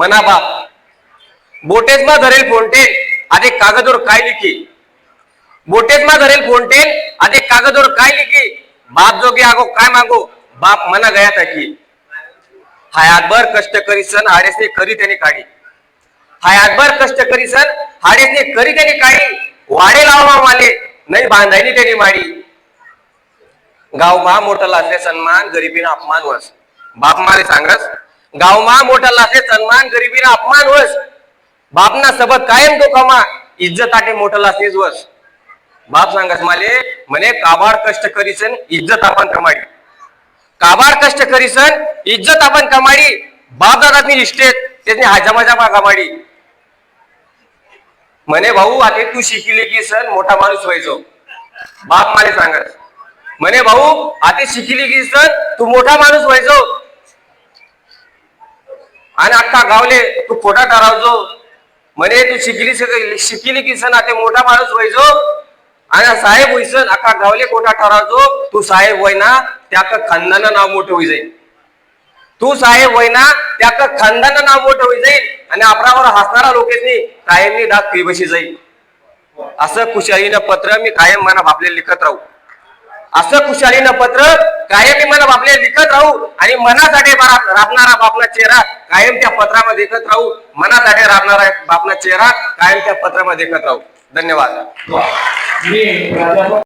मना बाप बोटेच मा धरेल फोनटेन अरे कागदवर काय लिखी? बोटेच मा धरेल फोनटेन अरे कागदवर काय लिखी? बाप जोगे आगो काय मागो? बाप मना गया था की हयातभर कष्ट करी सन आरेसने करी त्याने काढी. हयातभर कष्ट करी सन हाडेसने करी त्याने काढी. वाडे लावा वाले नाही बांधायनी त्याने माडी. गाव मा मोठा लागले सन्मान गरिबीन अपमान वस. बाप माले सांगस गावमा मोठा लासले सन्मान गरिबीना अपमान वस बापना सबत कायम तो इज्जत आटे मोठा लासनीच वस बाप सांगस माले म्हणे काबाड कष्ट करीसन इज्जत आपण कमाडी. काबाड कष्ट करीसन इज्जत आपण कमाडी. बाप दादानी इष्टेत त्याने हाजामाजा कमाडी म्हणे भाऊ आता तू शिकली की सन मोठा माणूस व्हायचो. बाप माले सांगस. म्हणे भाऊ आता शिकली की सन तू मोठा माणूस व्हायचो. आणि अख्खा गावले तू खोटा ठरावजो म्हणे तू शिकली शिकली की सण आता मोठा माणूस व्हायचो. आणि साहेब होईसन अख्खा गावले खोटा ठरावजो तू साहेब होय ना त्याक खानदानं नाव मोठं होई जाईल तू साहेब होय ना त्याक खानदानं नाव मोठं होई जाईल आणि आपणावर हसणारा लोकेसनी कायमनी दात बशी जाईल असं कुशालीनं पत्र मी कायम मना भापले लिखत राहू. असं खुशालीनं पत्र कायम मला बापले लिखत राहू आणि मनासाठी राबणारा बापना चेहरा कायम त्या पत्रामध्ये देखत राहू. मनासाठी राबणारा बापना चेहरा कायम त्या पत्रामध्ये देखत राहू. धन्यवाद.